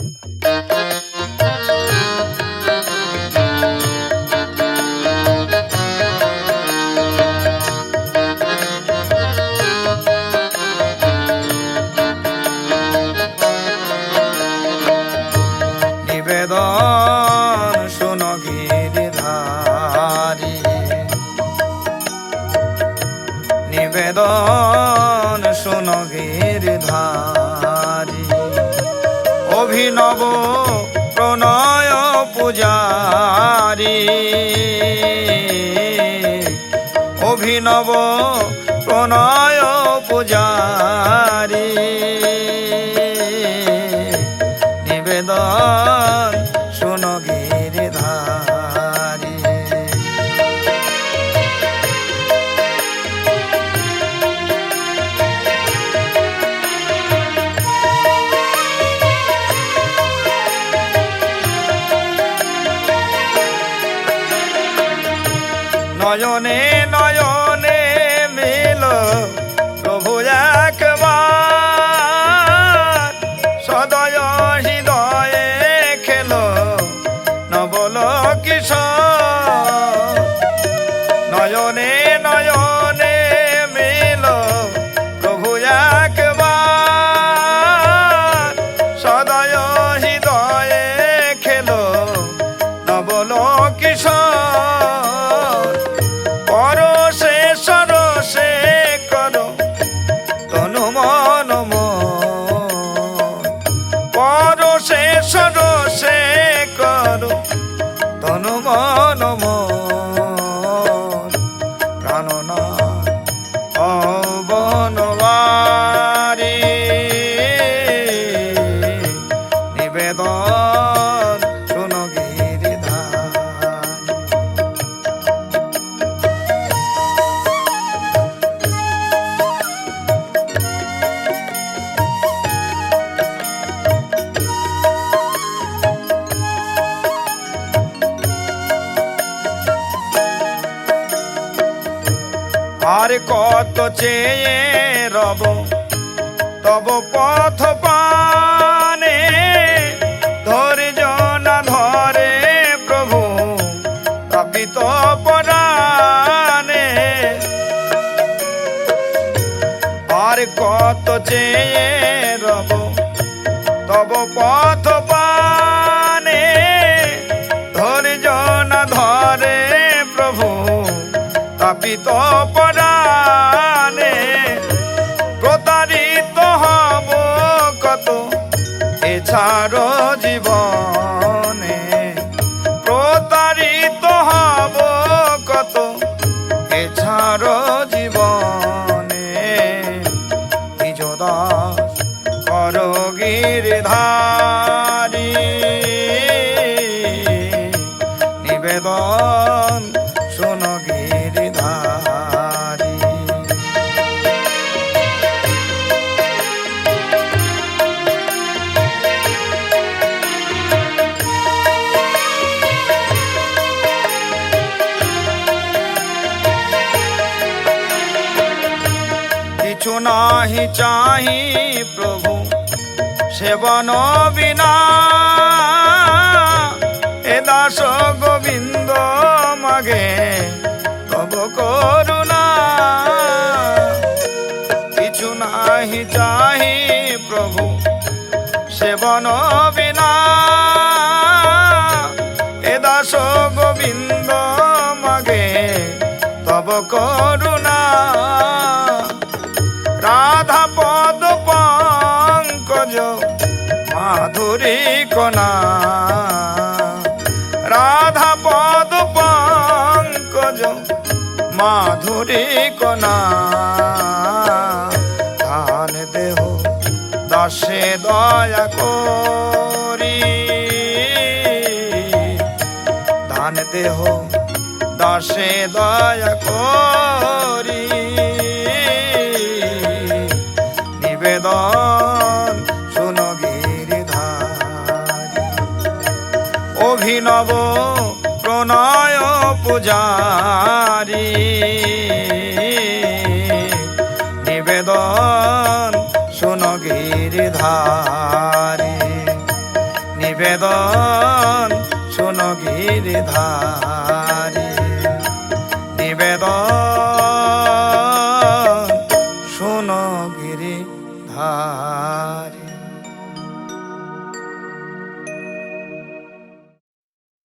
নিবেদন শুনো গিরিধারী। নিবেদন শুনো গিরিধারী। অভিনব প্রণয় পূজারি। অভিনব প্রণয় পূজারী। নয়নে No, no, no. আর কত চেয়ে রব, তব পথ পানে। ধৈর্য না ধরে প্রভু তাপিত পরাণে। আর কত চেয়ে রব, তব পথ পানে। ধৈর্য না ধরে প্রভু তাপিত এছাড় জীবনে। প্রতারিত হব কত? এছাড় জীবনে? নিজ দাস কর গিরিধারী। নিবেদন কিছু নাহি চাহি প্রভু সেবন বিনা এ দাস গোবিন্দ মাগে তব করুণা। কিছু নাহি চাহি প্রভু সেবন বিনা। কণা রাধা পদ পঙ্কজ মাধুরী কণা ধান দেহ দাসে দয়া করি। ধান দেহ দাসে দয়া পূজারী নিবেদন শুন গিরিধারি নিবেদন শুন গিরিধার